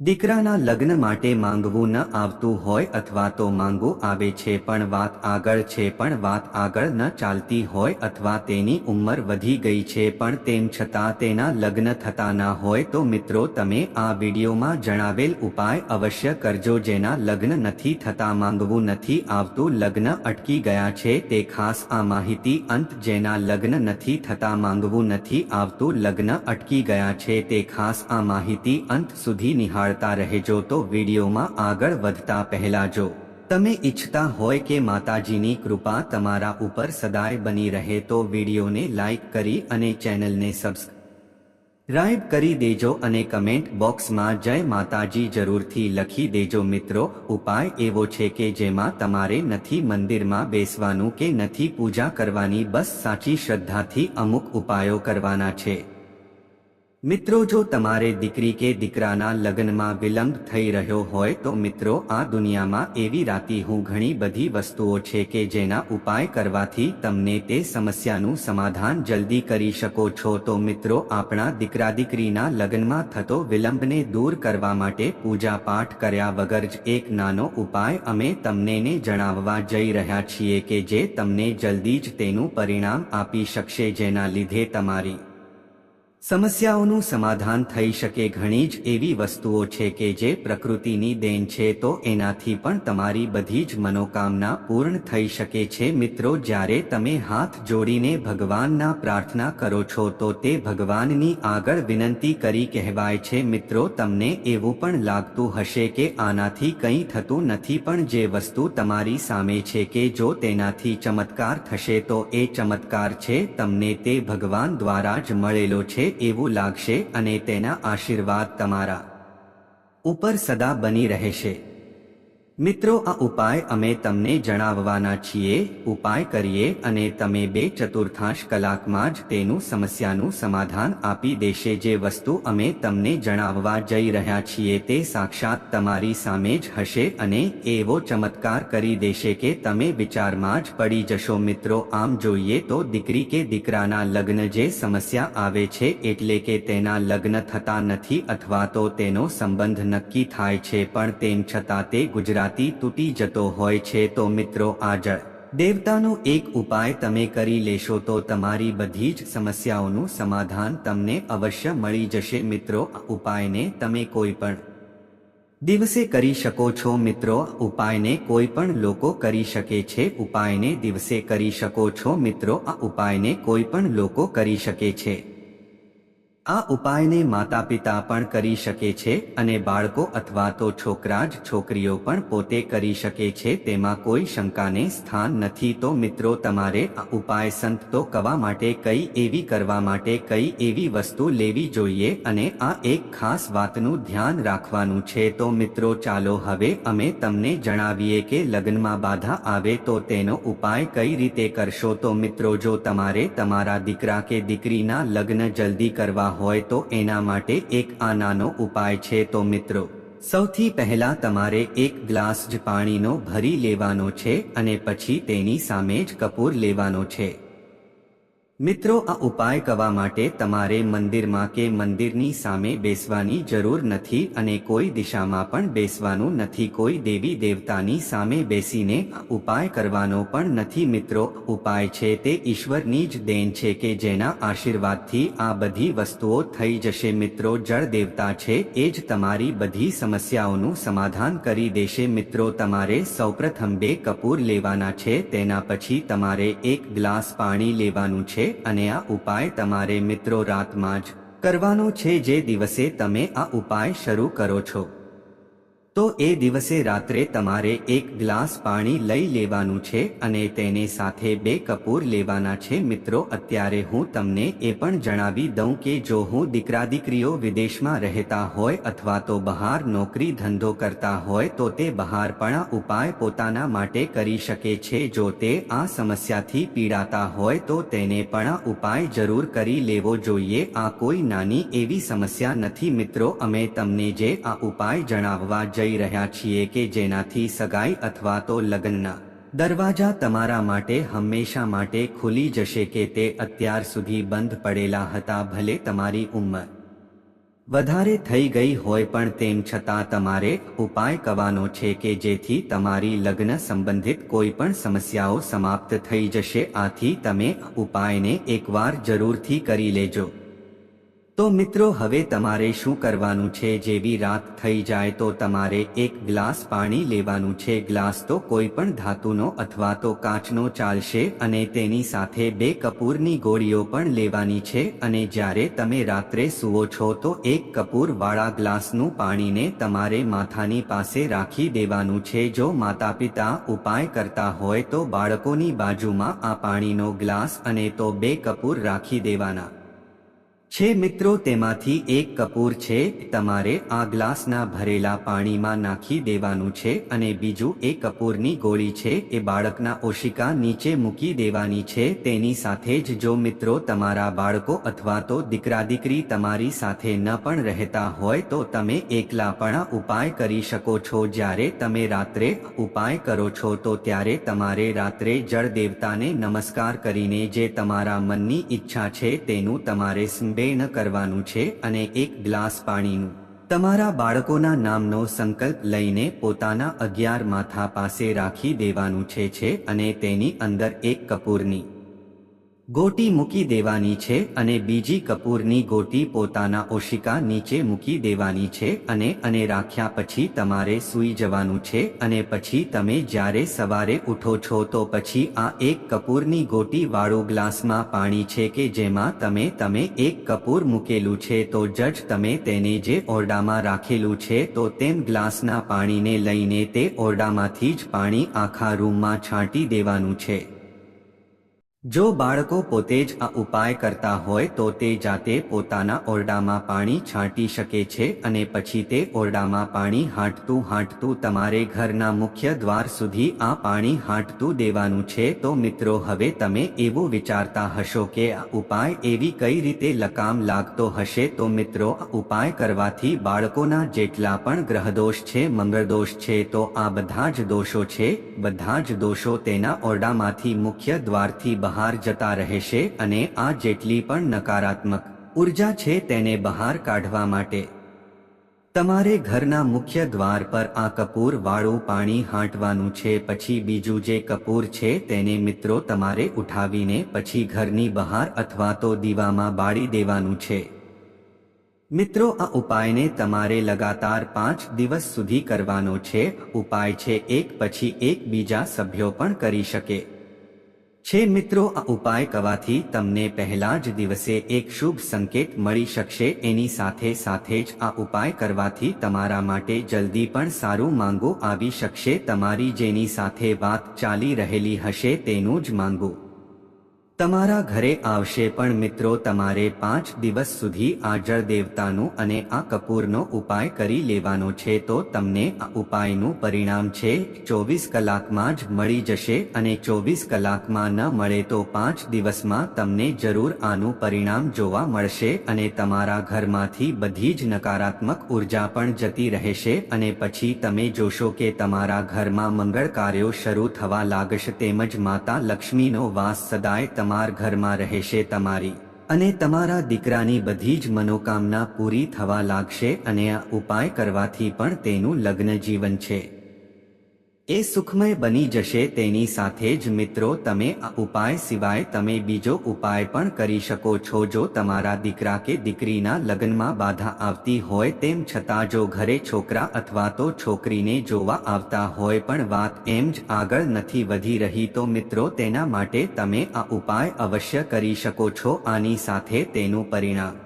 દીકરાના લગ્ન માટે માંગવું ન આવતું હોય અથવા તો માંગવું આવે છે પણ વાત આગળ છે પણ વાત આગળ ન ચાલતી હોય અથવા તેની ઉંમર વધી ગઈ છે પણ તેમ છતાં તેના લગ્ન થતા ના હોય તો મિત્રો તમે આ વિડીયોમાં જણાવેલ ઉપાય અવશ્ય કરજો જેના લગ્ન નથી થતા માંગવું નથી આવતું. લગ્ન અટકી ગયા છે તે ખાસ આ માહિતી અંત જેના લગ્ન નથી થતા માંગવું નથી આવતું. લગ્ન અટકી ગયા છે તે ખાસ આ માહિતી અંત સુધી નિહાળતા રહેજો તો વિડીયોમાં આગળ વધતા પહેલા જો તમે ઈચ્છતા હોય કે માતાજીની કૃપા તમારા ઉપર સદાય બની રહે તો વિડીયોને લાઈક કરી અને ચેનલને સબસ્ક્રાઇબ કરી દેજો અને કમેન્ટ બોક્સમાં જય માતાજી જરૂરથી લખી દેજો મિત્રો. ઉપાય એવો છે કે જેમાં તમારે નથી મંદિરમાં બેસવાનું કે નથી પૂજા કરવાની. બસ સાચી શ્રદ્ધાથી અમુક ઉપાયો કરવાના છે. મિત્રો, જો તમારે દીકરી કે દીકરાના લગ્નમાં વિલંબ થઈ રહ્યો હોય, તો મિત્રો, આ દુનિયામાં એવી રાતી હું ઘણી બધી વસ્તુઓ છે કે જેના ઉપાય કરવાથી તમને તે સમસ્યાનું સમાધાન જલ્દી કરી શકો છો. તો મિત્રો, આપણા દીકરા દીકરીના લગ્નમાં થતો વિલંબને દૂર કરવા માટે પૂજા પાઠ કર્યા વગર જ એક નાનો ઉપાય અમે તમનેને જણાવવા જઈ રહ્યા છીએ કે જે તમને જલ્દી જ તેનું પરિણામ આપી શકશે, જેના લીધે તમારી સમસ્યાઓનું સમાધાન થઈ શકે ઘણી જ એવી વસ્તુઓ છે કે જે પ્રકૃતિની દેન છે તો એનાથી પણ તમારી બધી જ મનોકામના પૂર્ણ થઈ શકે છે. મિત્રો, જ્યારે તમે હાથ જોડીને ભગવાનના પ્રાર્થના કરો છો તો તે ભગવાનની આગળ વિનંતી કરી કહેવાય છે. મિત્રો, તમને એવું પણ લાગતું હશે કે આનાથી કંઈ થતું નથી, પણ જે વસ્તુ તમારી સામે છે કે જો તેનાથી ચમત્કાર થશે તો એ ચમત્કાર છે. તમને તે ભગવાન દ્વારા જ મળેલો છે. એવું લાગશે અને તેના આશીર્વાદ તમારા ઉપર સદા બની રહેશે. મિત્રો, આ ઉપાય અમે તમને જણાવવાના છીએ. ઉપાય કરીએ અને તમે બે ચતુર્થાંશ કલાકમાં જ તેનું સમસ્યાનું સમાધાન આપી દેશે. જે વસ્તુ અમે તમને જણાવવા જઈ રહ્યા છીએ તે સાક્ષાત તમારી સામે જ હશે અને એવો ચમત્કાર કરી દેશે કે તમે વિચારમાં જ પડી જશો. મિત્રો, આમ જોઈએ તો દીકરી કે દીકરાના લગ્ન જે સમસ્યા આવે છે એટલે કે તેના લગ્ન થતા નથી અથવા તો તેનો સંબંધ નક્કી થાય છે. પણ તેમ છતાં તે ગુજરાત જાતી તૂટી જતો હોય છે તો મિત્રો આ જળ દેવતાનો એક ઉપાય તમે કરી લેશો તો તમારી બધી જ સમસ્યાઓનું સમાધાન તમને અવશ્ય મળી જશે મિત્રો. આ ઉપાયને તમે કોઈ પણ દિવસે કરી શકો છો મિત્રો. ઉપાયને કોઈ પણ લોકો કરી શકે છે. ઉપાયને દિવસે કરી શકો છો મિત્રો. આ ઉપાયને કોઈ પણ લોકો કરી શકે છે. આ ઉપાયને માતા પિતા પણ કરી શકે છે અને બાળકો અથવા તો છોકરા જ છોકરીઓ પણ પોતે કરી શકે છે તેમાં કોઈ શંકાને સ્થાન નથી. તો મિત્રો, તમારે આ ઉપાય સંત તો કવા માટે કઈ એવી કરવા માટે કઈ એવી વસ્તુ લેવી જોઈએ અને આ એક ખાસ વાતનું ધ્યાન રાખવાનું છે. તો મિત્રો, ચાલો હવે અમે તમને જણાવીએ કે લગ્નમાં બાધા આવે તો તેનો ઉપાય કઈ રીતે કરશો? તો મિત્રો, જો તમારે તમારા દીકરા કે દીકરીના લગ્ન જલ્દી કરવા હોય તો એના માટે એક આ નાનો ઉપાય છે તો મિત્રો, સૌથી પહેલા તમારે એક ગ્લાસ જ પાણીનો ભરી લેવાનો છે અને પછી તેની સામે જ કપૂર લેવાનો છે. મિત્રો, આ ઉપાય કરવા માટે તમારે મંદિરમાં કે મંદિરની સામે બેસવાની જરૂર નથી અને કોઈ દિશામાં પણ બેસવાનું નથી. કોઈ દેવી દેવતાની સામે બેસીને ઉપાય કરવાનો પણ નથી મિત્રો. ઉપાય છે તે ઈશ્વરની જ દેન છે કે જેના આશીર્વાદથી આ બધી વસ્તુઓ થઈ જશે મિત્રો. જળ દેવતા છે એ જ તમારી બધી સમસ્યાઓનું સમાધાન કરી દેશે મિત્રો. તમારે સૌપ્રથમ બે કપૂર લેવાના છે, તેના પછી તમારે એક ગ્લાસ પાણી લેવાનું છે અને આ ઉપાય તમારે મિત્રો રાતમાં જ કરવાનો છે જે દિવસે તમે આ ઉપાય શરૂ કરો છો. તો એ દિવસે રાત્રે તમારે એક ગ્લાસ પાણી લઈ લેવાનું છે અને તેને સાથે બે કપૂર લેવાના છે. મિત્રો, અત્યારે હું તમને એ પણ જણાવી દઉં કે જો હું દીકરા દીકરીઓ વિદેશમાં રહેતા હોય અથવા તો બહાર નોકરી ધંધો કરતા હોય તો તે બહાર પણ ઉપાય પોતાના માટે કરી શકે છે. જો તે આ સમસ્યાથી પીડાતા હોય તો તેને પણ ઉપાય જરૂર કરી લેવો જોઈએ. આ કોઈ નાની એવી સમસ્યા નથી. મિત્રો, અમે તમને જે આ ઉપાય જણાવવા જઈ જઈ રહ્યા છીએ કે જેનાથી સગાઈ અથવા તો લગ્નના દરવાજા તમારા માટે હંમેશા માટે ખુલી જશે કે તે અત્યાર સુધી બંધ પડેલા હતા ભલે તમારી ઉંમર વધારે થઈ ગઈ હોય પણ તેમ છતાં તમારે ઉપાય કરવાનો છે કે જેથી તમારી લગ્ન સંબંધિત કોઈ પણ સમસ્યાઓ સમાપ્ત થઈ જશે. આથી તમે ઉપાયને એકવાર જરૂરથી કરી લેજો. તો મિત્રો, હવે તમારે શું કરવાનું છે? જેવી રાત થઈ જાય તો તમારે એક ગ્લાસ પાણી લેવાનું છે. ગ્લાસ તો કોઈ પણ ધાતુનો અથવા તો કાચનો ચાલશે અને તેની સાથે બે કપૂરની ગોળીઓ પણ લેવાની છે. અને જ્યારે તમે રાત્રે સૂવો છો તો એક કપૂર વાળા ગ્લાસનું પાણીને તમારે માથાની પાસે રાખી દેવાનું છે. જો માતા પિતા ઉપાય કરતા હોય તો બાળકોની બાજુમાં આ પાણીનો ગ્લાસ અને તો બે કપૂર રાખી દેવાના. છે મિત્રો, તેમાંથી એક કપૂર છે, તમારે આ ગ્લાસના ભરેલા પાણીમાં નાખી દેવાનું છે અને બીજું એ કપૂરની ગોળી છે, એ બાળકના ઓશિકા નીચે મૂકી દેવાની છે, તેની સાથે જ જો મિત્રો તમારા બાળકો અથવા તો દીકરા દીકરી તમારી સાથે ન પણ રહેતા હોય તો તમે એકલા પણ ઉપાય કરી શકો છો. જ્યારે તમે રાત્રે ઉપાય કરો છો તો ત્યારે તમારે રાત્રે જળ દેવતાને નમસ્કાર કરીને જે તમારા મનની ઈચ્છા છે તેનું તમારે કરવાનું છે અને એક ગ્લાસ પાણીનું. તમારા બાળકોના નામનો સંકલ્પ લઈને પોતાના અગિયાર માથા પાસે રાખી દેવાનું છે અને તેની અંદર એક કપૂરની ગોટી મૂકી દેવાની છે અને બીજી કપૂરની ગોટી પોતાના ઓશિકા નીચે મૂકી દેવાની છે અને અને રાખ્યા પછી તમારે સૂઈ જવાનું છે અને પછી તમે જ્યારે સવારે ઉઠો છો તો પછી આ એક કપૂરની ગોટી વાળો ગ્લાસમાં પાણી છે કે જેમાં તમે તમે એક કપૂર મૂકેલું છે તો જજ તમે તેને જે ઓરડામાં રાખેલું છે તો તેમ ગ્લાસના પાણીને લઈને તે ઓરડામાંથી જ પાણી આખા રૂમમાં છાંટી દેવાનું છે. જો બાળકો પોતે જ આ ઉપાય કરતા હોય તો તે જાતે પોતાના ઓરડામાં પાણી છાંટી શકે છે અને પછી તે ઓરડામાં પાણી હાંટતું હાંટતું તમારે ઘરના મુખ્ય દ્વાર સુધી આ પાણી હાંટતું દેવાનું છે. તો મિત્રો, હવે તમે એવું વિચારતા હશો કે આ ઉપાય એવી કઈ રીતે લકામ લાગતો હશે? તો મિત્રો, આ ઉપાય કરવાથી બાળકોના જેટલા પણ ગ્રહદોષ છે, મંગળદોષ છે, તો આ બધા જ દોષો છે. બધા જ દોષો તેના ઓરડામાંથી મુખ્ય દ્વારથી બહાર જતા રહેશે અને આ જેટલી પણ નકારાત્મક ઊર્જા છે તેને બહાર કાઢવા માટે. તમારે ઘરના મુખ્ય દ્વાર પર આ કપૂર વાળું પાણી હાંટવાનું છે, પછી બીજું જે કપૂર છે તેને મિત્રો તમારે ઉઠાવીને પછી ઘરની બહાર અથવા તો દીવામાં બાળી દેવાનું છે. મિત્રો, આ ઉપાયને તમારે લગાતાર પાંચ દિવસ સુધી કરવાનો છે. ઉપાય છે એક, પછી એક બીજા સભ્યો પણ કરી શકે. છે મિત્રો, આ ઉપાય કરવાથી તમને પહેલા જ દિવસે એક શુભ સંકેત મળી શકશે. એની સાથે સાથે જ આ ઉપાય કરવાથી તમારા માટે જલ્દી પણ સારું માંગો આવી શકશે. તમારી જેની સાથે વાત ચાલી રહેલી હશે તેનું જ માંગો. તમારા ઘરે આવશે પણ મિત્રો તમારે પાંચ દિવસ સુધી આ જળ દેવતાનું અને આ કપૂરનો ઉપાય કરી લેવાનો છે તો તમને આ ઉપાયનું પરિણામ છે. ચોવીસ કલાકમાં જ મળી જશે અને ચોવીસ કલાકમાં ન મળે તો પાંચ દિવસમાં તમને જરૂર આનું પરિણામ જોવા મળશે અને તમારા ઘરમાંથી બધી જ નકારાત્મક ઊર્જા પણ જતી રહેશે અને પછી તમે જોશો કે તમારા ઘરમાં મંગળ કાર્યો શરૂ થવા લાગશે તેમજ માતા લક્ષ્મીનો વાસ સદાય તમાર ઘરમાં રહેશે તમારી અને તમારા દીકરાની બધી જ મનોકામના પૂરી થવા લાગશે અને આ ઉપાય કરવાથી પણ તેનું લગ્ન જીવન છે. એ સુખમય બની જશે તેની સાથે જ મિત્રો તમે આ ઉપાય સિવાય તમે બીજો ઉપાય પણ કરી શકો છો જો તમારા દીકરા કે દીકરીના લગ્નમાં બાધા આવતી હોય તેમ છતાં જો ઘરે છોકરા અથવા તો છોકરીને જોવા આવતા હોય પણ વાત એમ જ આગળ નથી વધી રહી તો મિત્રો તેના માટે તમે આ ઉપાય અવશ્ય કરી શકો છો આની સાથે તેનું પરિણામ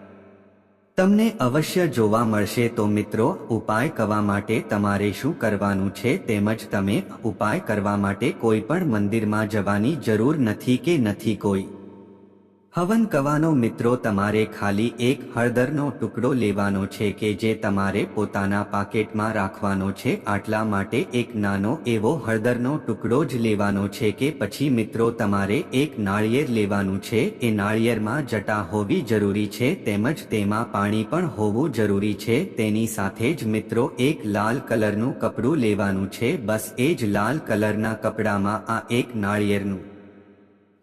તમને અવશ્ય જોવા મળશે તો મિત્રો, ઉપાય કરવા માટે તમારે શું કરવાનું છે તેમજ તમે ઉપાય કરવા માટે કોઈ પણ મંદિરમાં જવાની જરૂર નથી કે નથી કોઈ. હવન કવાનો મિત્રો, તમારે ખાલી એક હળદરનો ટુકડો લેવાનો છે કે જે તમારે પોતાના પાકેટમાં રાખવાનો છે. આટલા માટે એક નાનો એવો હળદરનો ટુકડો જ લેવાનો છે કે પછી મિત્રો, તમારે એક નાળિયેર લેવાનું છે. એ નાળિયેરમાં જટા હોવી જરૂરી છે, તેમજ તેમાં પાણી પણ હોવું જરૂરી છે. તેની સાથે જ મિત્રો, એક લાલ કલરનું કપડું લેવાનું છે. બસ એ જ લાલ કલરના કપડામાં આ એક નાળિયેરનું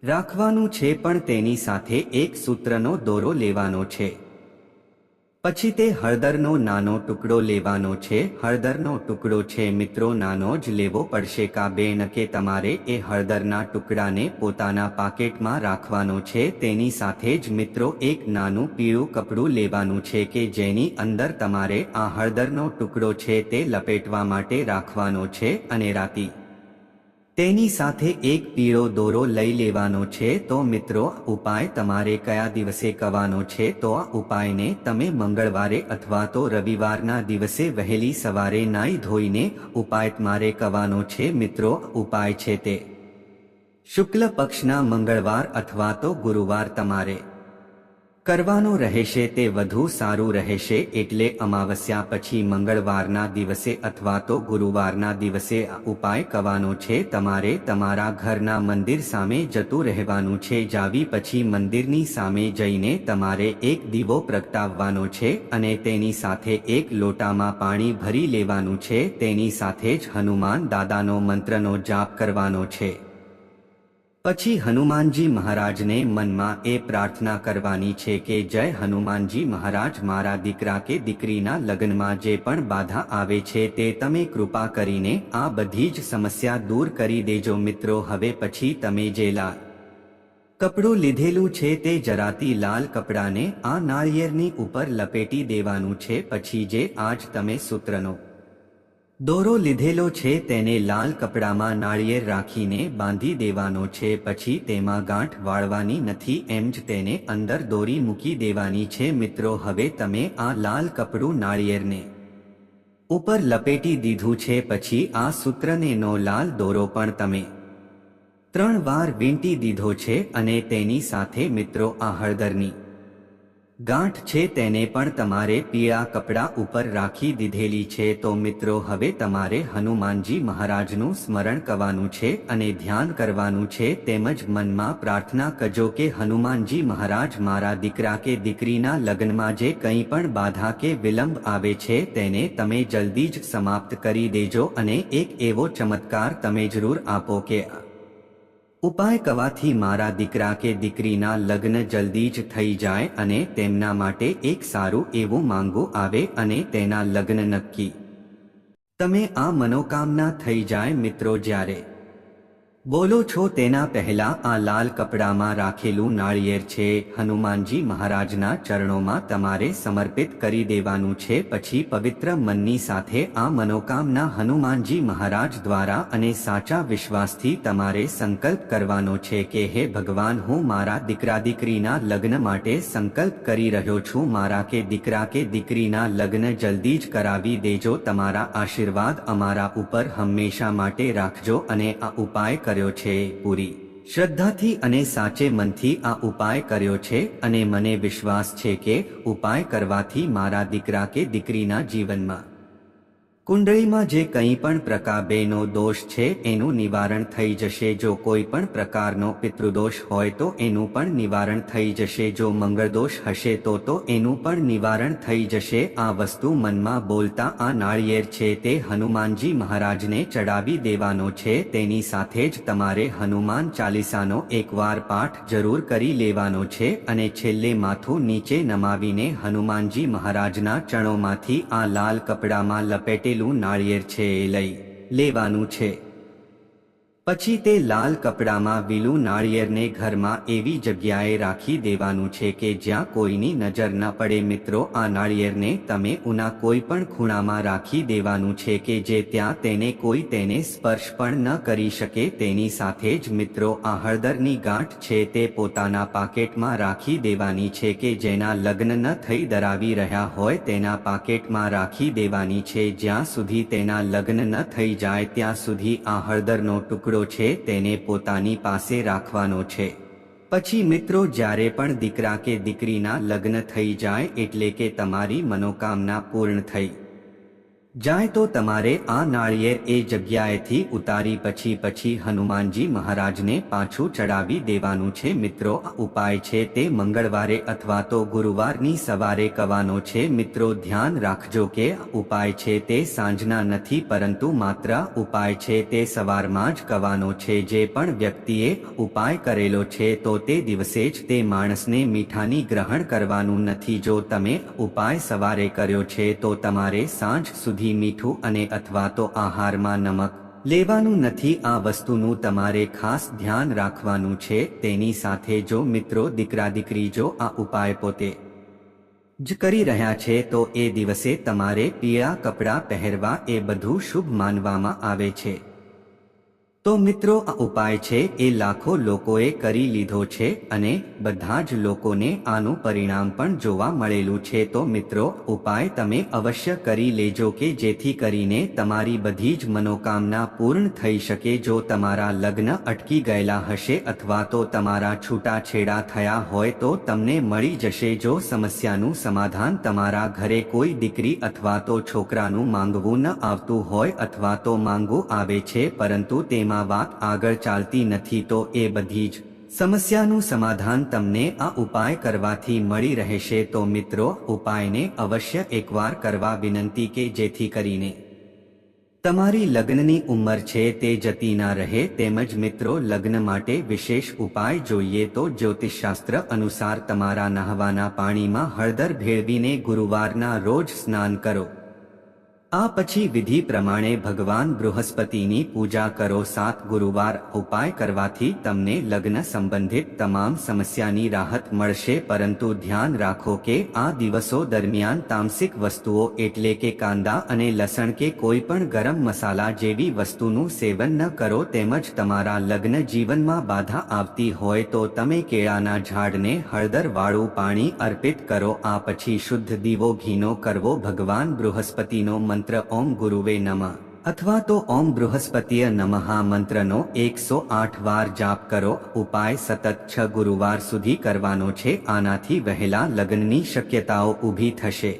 રાખવાનું છે પણ તેની સાથે એક સૂત્રનો દોરો લેવાનો છે. પછી તે હળદરનો નાનો ટુકડો લેવાનો છે. હળદરનો ટુકડો છે મિત્રો, નાનો જ લેવો પડશે કા બેન કે તમારે એ હળદરના ટુકડાને પોતાના પાકેટમાં રાખવાનો છે. તેની સાથે જ મિત્રો એક નાનું પીળું કપડું લેવાનું છે કે જેની અંદર તમારે આ હળદરનો ટુકડો છે તે લપેટવા માટે રાખવાનો છે અને રાતી તેની સાથે એક પીળો દોરો લઈ લેવાનો છે, તો મિત્રો, ઉપાય તમારે કયા દિવસે કરવાનો છે? તો આ ઉપાયને તમે મંગળવારે અથવા તો રવિવારના દિવસે વહેલી સવારે નાઈ ધોઈને ઉપાય તમારે કરવાનો છે, મિત્રો? ઉપાય છે તે. શુક્લ પક્ષના મંગળવાર અથવા તો ગુરુવાર તમારે. કરવાનો રહેશે તે વધુ સારું રહેશે એટલે અમાવસ્યા પછી મંગળવારના દિવસે અથવા તો ગુરુવારના દિવસે ઉપાય કરવાનો છે. તમારે તમારા ઘરના મંદિર સામે જતું રહેવાનું છે. જાવી પછી મંદિરની સામે જઈને તમારે એક દીવો પ્રગટાવવાનો છે અને તેની સાથે એક લોટામાં પાણી ભરી લેવાનું છે. તેની સાથે જ હનુમાન દાદાનો મંત્રનો જાપ કરવાનો છે. પછી હનુમાનજી મહારાજને મનમાં એ પ્રાર્થના કરવાની છે કે, જય હનુમાનજી મહારાજ, મારા દીકરા કે દીકરીના લગ્નમાં જે પણ બાધા આવે છે તે તમે કૃપા કરીને આ બધી જ સમસ્યા દૂર કરી દેજો મિત્રો. હવે પછી તમે જે લાલ કપડું લીધેલું છે તે જરાતી લાલ કપડાને આ નાળિયેરની ઉપર લપેટી દેવાનું છે. પછી જે આજ તમે સૂત્રનો દોરો લીધેલો છે તેને લાલ કપડામાં નાળિયેર રાખીને બાંધી દેવાનો છે, પછી તેમાં ગાંઠ વાળવાની નથી, એમ જ તેને અંદર દોરી મૂકી દેવાની છે. મિત્રો, હવે તમે આ લાલ કપડું નાળિયેરને ઉપર લપેટી દીધું છે, પછી આ સૂત્રને નો લાલ દોરો પણ તમે ત્રણ વાર વીંટી દીધો છે, અને તેની સાથે મિત્રો આ હળદરની ગાંઠ છે તેને પણ તમારે પીળા કપડા ઉપર રાખી દીધેલી છે. તો મિત્રો, હવે તમારે હનુમાનજી મહારાજનું સ્મરણ કરવાનું છે અને ધ્યાન કરવાનું છે. તેમજ મનમાં પ્રાર્થના કરજો કે હનુમાનજી મહારાજ મારા દીકરા કે દીકરીના લગ્નમાં જે કંઈ પણ બાધા કે વિલંબ આવે છે તેને તમે જલ્દી જ સમાપ્ત કરી દેજો અને એક એવો ચમત્કાર તમે જરૂર આપો કે ઉપાય કવાથી મારા દીકરા કે દીકરીના લગ્ન જલ્દી જ થઈ જાય અને તેમના માટે એક સારું એવું માંગો આવે અને તેના લગ્ન નક્કી. તમે આ મનોકામના થઈ જાય મિત્રો જ્યારે બોલો છો તેના પહેલા આ લાલ કપડામાં રાખેલું નાળિયેર છે, હનુમાનજી મહારાજના ચરણોમાં તમારે સમર્પિત કરી દેવાનું છે, પછી પવિત્ર મનની સાથે આ મનોકામના હનુમાનજી મહારાજ દ્વારા અને સાચા વિશ્વાસથી તમારે સંકલ્પ કરવાનો છે કે, હે ભગવાન, હું મારા દીકરા દીકરીના લગ્ન માટે સંકલ્પ કરી રહ્યો છું. મારા કે દીકરા કે દીકરીના લગ્ન જલ્દી જ કરાવી દેજો. તમારા આશીર્વાદ અમારા ઉપર હંમેશા માટે રાખજો અને આ ઉપાય કર્યો કર્યો છે પૂરી. શ્રદ્ધાથી અને સાચે મનથી આ ઉપાય કર્યો છે અને મને વિશ્વાસ છે કે ઉપાય કરવાથી મારા દીકરા કે દીકરીના જીવનમાં કુંડળીમાં જે કંઈ પણ પ્રકાબેનો દોષ છે, એનું નિવારણ થઈ જશે. જો કોઈ પણ પ્રકારનો પિતૃદોષ હોય તો એનું પણ નિવારણ થઈ જશે. જો મંગળદોષ હશે તો તો એનું પણ નિવારણ થઈ જશે. આ વસ્તુ મનમાં બોલતા આ નાળિયેર છે, તે હનુમાનજી મહારાજને ચડાવી દેવાનો છે. તેની સાથે જ તમારે હનુમાન ચાલીસાનો એકવાર પાઠ જરૂર કરી લેવાનો છે અને છેલ્લે માથું નીચે નમાવીને હનુમાનજી મહારાજના ચણોમાંથી આ લાલ કપડામાં લપેટેલું રહેલું નાળિયેર છે એ લઈ લેવાનું છે. પછી તે લાલ કપડામાં વીલું નાળિયેરને ઘરમાં એવી જગ્યાએ રાખી દેવાનું છે કે જ્યાં કોઈની નજર ન પડે. મિત્રો, આ નાળિયેરને તમે ઉના કોઈ પણ ખૂણામાં રાખી દેવાનું છે કે જે ત્યાં તેને કોઈ તેને સ્પર્શ પણ ન કરી શકે. તેની સાથે જ મિત્રો, આ હળદરની ગાંઠ છે તે પોતાના પાકેટમાં રાખી દેવાની છે કે જેના લગ્ન ન થઈ ધરાવી રહ્યા હોય તેના પાકેટમાં રાખી દેવાની છે. જ્યાં સુધી તેના લગ્ન ન થઈ જાય ત્યાં સુધી આ હળદરનો ટુકડો છે, તેને પોતાની પાસે રાખવાનો છે. પછી મિત્રો, જ્યારે પણ દીકરા કે દીકરીના લગ્ન થઈ જાય, એટલે કે તમારી મનોકામના પૂર્ણ થઈ. જાય તો તમારે આ નાળિયેર એ જગ્યાએથી ઉતારી પછી પછી હનુમાનજી મહારાજને પાછું ચડાવી દેવાનું છે. મિત્રો, આ ઉપાય છે તે મંગળવારે અથવા તો ગુરુવારની સવારે કરવાનો છે. મિત્રો, ધ્યાન રાખજો કે ઉપાય છે તે સાંજના નથી, પરંતુ માત્ર ઉપાય છે તે સવારમાં જ કરવાનો છે. જે પણ વ્યક્તિએ ઉપાય કરેલો છે તો તે દિવસે જ તે માણસને મીઠાની ગ્રહણ કરવાનું નથી. જો તમે ઉપાય સવારે કર્યો છે તો તમારે સાંજ સુધી મીઠું અને અથવા તો આહારમાં નમક લેવાનું નથી. આ વસ્તુનું તમારે ખાસ ધ્યાન રાખવાનું છે. તેની સાથે જો મિત્રો, દીકરા, દીકરી જો આ ઉપાય પોતે જ કરી રહ્યા છે, તો એ દિવસે તમારે પીળા કપડાં પહેરવા એ બધું શુભ માનવામાં આવે છે. તો મિત્રો, આ ઉપાય છે, એ લાખો લોકોએ કરી લીધો છે અને બધા જ લોકોને આનું પરિણામ પણ જોવા મળેલું છે. તો મિત્રો, ઉપાય તમે અવશ્ય કરી લેજો કે જેથી કરીને તમારી બધી જ મનોકામના પૂર્ણ થઈ શકે. જો તમારા લગ્ન અટકી ગયેલા હશે અથવા તો તમારા છૂટાછેડા થયા હોય તો તમને મળી જશે. જો સમસ્યાનું સમાધાન તમારા ઘરે કોઈ દીકરી અથવા તો છોકરાનું માંગવું ન આવતું હોય અથવા તો માંગવું આવે છે, પરંતુ તેમાં વાત આગળ ચાલતી નથી તો એ બધી જ સમસ્યાનું સમાધાન તમને આ ઉપાય કરવાથી મળી રહેશે તો મિત્રો, ઉપાયને અવશ્ય એકવાર કરવા વિનંતી કે જેથી કરીને તમારી લગ્નની ઉંમર છે તે જતી ના રહે તેમજ મિત્રો, લગ્ન માટે વિશેષ ઉપાય જોઈએ તો જ્યોતિષશાસ્ત્ર અનુસાર તમારા નહાવાના પાણીમાં હળદર ભેળવીને ગુરુવારના રોજ સ્નાન કરો. આ પછી વિધિ પ્રમાણે ભગવાન બૃહસ્પતિની પૂજા કરો સાત ગુરુવાર ઉપાય કરવાથી તમને લગ્ન સંબંધિત તમામ સમસ્યાની રાહત મળશે, પરંતુ ધ્યાન રાખો કે આ દિવસો દરમિયાન તામસિક વસ્તુઓ એટલે કે કાંદા અને લસણ કે કોઈ પણ ગરમ મસાલા જેવી વસ્તુનું સેવન ન કરો, તેમજ તમારા લગ્ન જીવનમાં બાધા આવતી હોય તો તમે કેળાના ઝાડને હળદર વાળું પાણી અર્પિત કરો, આ પછી શુદ્ધ દીવો ઘીનો કરવો, ભગવાન બૃહસ્પતિનો મંત્ર ઓમ ગુરુવે નમઃ અથવા તો ઓમ બૃહસ્પતિય નમઃ મંત્રનો એકસો આઠ વાર જાપ કરો ઉપાય સતત છ ગુરુવાર સુધી કરવાનો છે આનાથી વહેલા લગ્નની શક્યતાઓ ઊભી થશે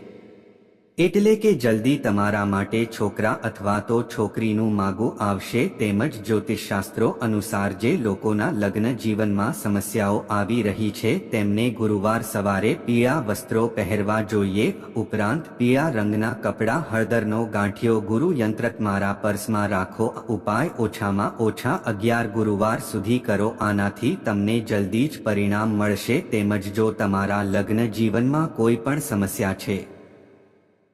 એટલે કે જલ્દી તમારા માટે છોકરા અથવા તો છોકરીનું માગું આવશે તેમજ જ્યોતિષશાસ્ત્રો અનુસાર જે લોકોના લગ્ન જીવનમાં સમસ્યાઓ આવી રહી છે તેમને ગુરુવાર સવારે પીળા વસ્ત્રો પહેરવા જોઈએ. ઉપરાંત પીળા રંગના કપડાં, હળદરનો ગાંઠિયો, ગુરુ યંત્ર મારા પર્સમાં રાખો. ઉપાય ઓછામાં ઓછા અગિયાર ગુરુવાર સુધી કરો. આનાથી તમને જલ્દી જ પરિણામ મળશે તેમજ જો તમારા લગ્ન જીવનમાં કોઈ પણ સમસ્યા છે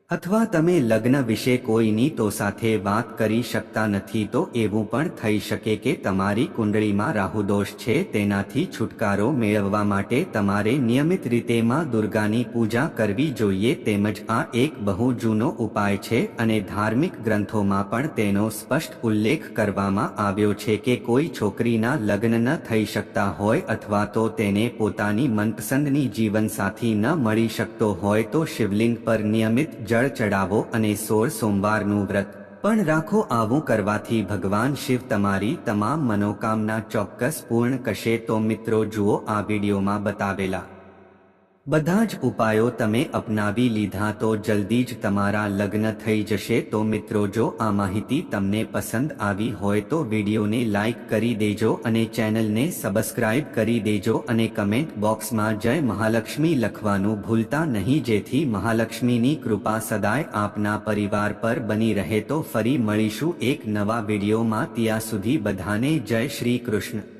અથવા તમે લગ્ન વિશે કોઈની તો સાથે વાત કરી શકતા નથી તો એવું પણ થઈ શકે કે તમારી કુંડળીમાં રાહુદોષ છે તેનાથી છુટકારો મેળવવા માટે તમારે નિયમિત રીતે માં દુર્ગાની પૂજા કરવી જોઈએ તેમજ આ એક બહુ જૂનો ઉપાય છે અને ધાર્મિક ગ્રંથોમાં પણ તેનો સ્પષ્ટ ઉલ્લેખ કરવામાં આવ્યો છે કે કોઈ છોકરીના લગ્ન ન થઈ શકતા હોય અથવા તો તેને પોતાની મનપસંદની જીવનસાથી ન મળી શકતો હોય તો શિવલિંગ પર નિયમિત જળ ચડાવો અને સોળ સોમવારનું વ્રત. પણ રાખો આવું કરવાથી ભગવાન શિવ તમારી તમામ મનોકામના ચોક્કસ પૂર્ણ કશે તો મિત્રો જુઓ આ વિડીયોમાં બતાવેલા બધા જ ઉપાયો તમે અપનાવી લીધા તો જલ્દી જ તમારા લગ્ન થઈ જશે. તો મિત્રો, જો આ માહિતી તમને પસંદ આવી હોય તો વિડીયોને લાઇક કરી દેજો અને ચેનલને સબસ્ક્રાઇબ કરી દેજો અને કમેન્ટ બોક્સમાં જય મહાલક્ષ્મી લખવાનું ભૂલતા નહીં. જેથી મહાલક્ષ્મીની કૃપા સદાય આપના પરિવાર પર બની રહે. તો ફરી મળીશું એક નવા વિડીયોમાં. ત્યાં સુધી બધાને જય શ્રી કૃષ્ણ.